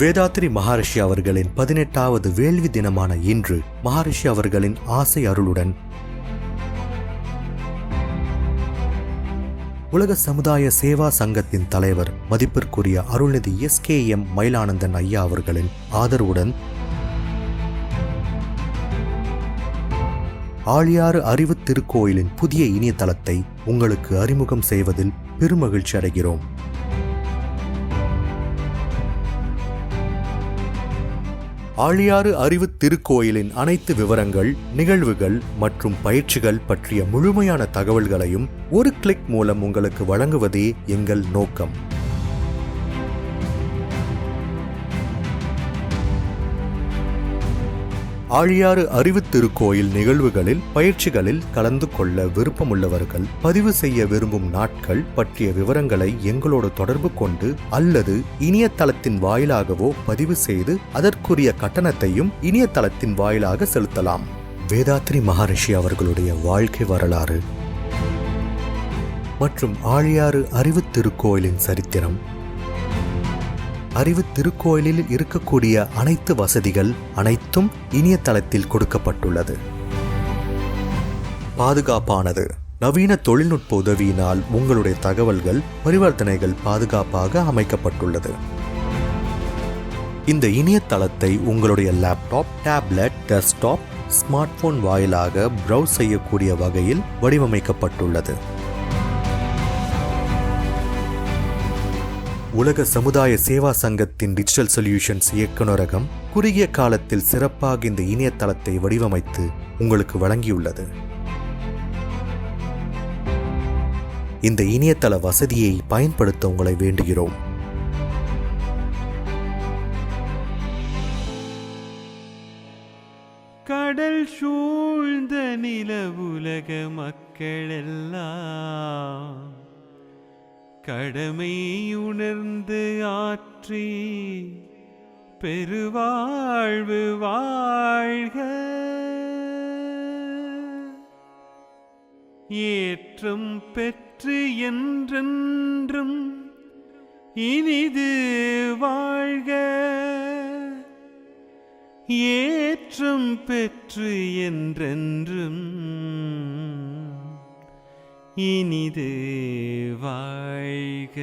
வேதாத்ரி மகரிஷி அவர்களின் பதினெட்டாவது வேள்வி தினமான இன்று மகரிஷி அவர்களின் ஆசை அருளுடன். உலக சமுதாய சேவா சங்கத்தின் தலைவர் மதிப்பிற்குரிய Arulnidhi S K M Mayilanandan ஐயா அவர்களின் ஆதரவுடன் ஆழியாறு அறிவு திருக்கோயிலின் புதிய இணையதளத்தை உங்களுக்கு அறிமுகம் செய்வதில் பெருமகிழ்ச்சி அடைகிறோம். ஆழியாறு அறிவு திருக்கோயிலின் அனைத்து விவரங்கள் நிகழ்வுகள் மற்றும் பயிற்சிகள் பற்றிய முழுமையான தகவல்களையும் ஒரு கிளிக் மூலம் உங்களுக்கு வழங்குவதே எங்கள் நோக்கம். ஆழியாறு அறிவு திருக்கோயில் நிகழ்வுகளில் பயிற்சிகளில் கலந்து கொள்ள விருப்பமுள்ளவர்கள் பதிவு செய்ய விரும்பும் நாட்கள் பற்றிய விவரங்களை எங்களோடு தொடர்பு கொண்டு அல்லது இணையதளத்தின் வாயிலாகவோ பதிவு செய்து அதற்குரிய கட்டணத்தையும் இணையதளத்தின் வாயிலாக செலுத்தலாம். வேதாத்ரி மகரிஷி அவர்களுடைய வாழ்க்கை வரலாறு. மற்றும் ஆழியாறு அறிவு திருக்கோயிலின் சரித்திரம். அறிவு திருக்கோயிலில் இருக்கக்கூடிய அனைத்து வசதிகள் அனைத்தும் இணையதளத்தில் கொடுக்கப்பட்டுள்ளது. பாதுகாப்பானது. நவீன தொழில்நுட்ப உதவியினால் உங்களுடைய தகவல்கள் பரிவர்த்தனைகள் பாதுகாப்பாக அமைக்கப்பட்டுள்ளது. இந்த இணையதளத்தை உங்களுடைய laptop tablet desktop smart phone வாயிலாக ப்ரௌஸ் செய்யக்கூடிய வகையில் வடிவமைக்கப்பட்டுள்ளது. உலக சமுதாய சேவா சங்கத்தின் டிஜிட்டல் சொல்யூஷன்ஸ் இயக்குநரகம் குறுகிய காலத்தில் சிறப்பாக இந்த இணையதளத்தை வடிவமைத்து உங்களுக்கு வழங்கியுள்ளது. இந்த இணையதள வசதியை பயன்படுத்த உங்களை வேண்டுகிறோம். கடல் சூழ்ந்த நிலவுலக மக்களெல்லாம் கடமையுணர்ந்து ஆற்றி பெருவாழ்வு வாழ்க. ஏற்றம் பெற்று என்றென்றும் இனிது வாழ்க. ஏற்றம் பெற்று என்றென்றும் இனிது வாழ்க.